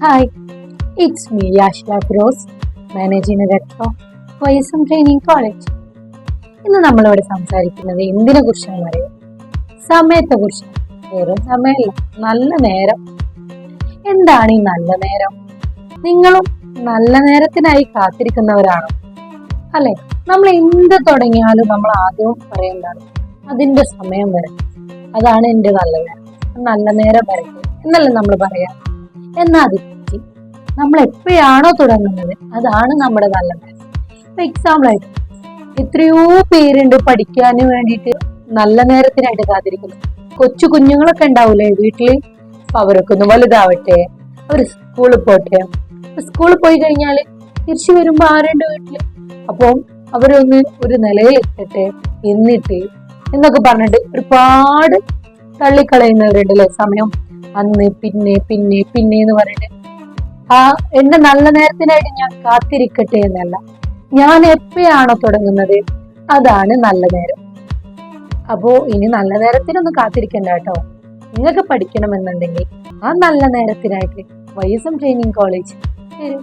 Hi it's me Yashla Feroz managing director വൈസം training college ഇന്ന് നമ്മളിവിടെ സംസാരിക്കുന്നത് എന്തിനെ കുറിച്ചാണെന്ന് അറിയാം സമയത്തെ കുറിച്ച് വെറും സമയമല്ല നല്ല നേരം. എന്താണ് ഈ നല്ല നേരം? നിങ്ങളും നല്ല നേരത്തിനായി കാത്തിരിക്കുന്നവരാണോ. അല്ലെ? നമ്മൾ എന്ത് തുടങ്ങിയാലും നമ്മൾ ആദ്യം പറയേണ്ടതാണ് അതിന്റെ സമയം വരെ. അതാണ് എന്റെ നല്ല നേരം. നല്ല നേരം വരട്ടെ എന്നല്ലേ നമ്മൾ പറയാ എന്നാ അത് നമ്മൾ എപ്പോഴാണോ തുടങ്ങുന്നത് അതാണ് നമ്മുടെ നല്ല കാര്യം. ഇപ്പൊ എക്സാമ്പിൾ ആയിട്ട് എത്രയോ പേരുണ്ട് പഠിക്കാനും വേണ്ടിയിട്ട് നല്ല നേരത്തിനായിട്ട് കാത്തിരിക്കുന്നു. കൊച്ചു കുഞ്ഞുങ്ങളൊക്കെ ഉണ്ടാവൂലേ വീട്ടിൽ അവരൊക്കെ ഒന്ന് വലുതാവട്ടെ അവർ സ്കൂളിൽ പോട്ടെ. സ്കൂളിൽ പോയി കഴിഞ്ഞാൽ തിരിച്ചു വരുമ്പോൾ ആരുണ്ട് വീട്ടിൽ? അപ്പം അവരൊന്ന് ഒരു നിലയിൽ എത്തട്ടെ എന്നിട്ട് എന്നൊക്കെ പറഞ്ഞിട്ട് ഒരുപാട് തള്ളിക്കളയുന്നവരുണ്ടല്ലേ സമയം. അന്ന് പിന്നെ പിന്നെ പിന്നെ എന്ന് പറയുന്നത് ആ എന്റെ നല്ല നേരത്തിനായിട്ട് ഞാൻ കാത്തിരിക്കട്ടെ എന്നല്ല. ഞാൻ എപ്പോഴാണോ തുടങ്ങുന്നത് അതാണ് നല്ല നേരം. അപ്പോ ഇനി നല്ല നേരത്തിനൊന്നും കാത്തിരിക്കണ്ട കേട്ടോ. നിങ്ങൾക്ക് പഠിക്കണമെന്നുണ്ടെങ്കിൽ ആ നല്ല നേരത്തിനായിട്ട് വൈസം ട്രെയിനിങ് കോളേജ് വരും.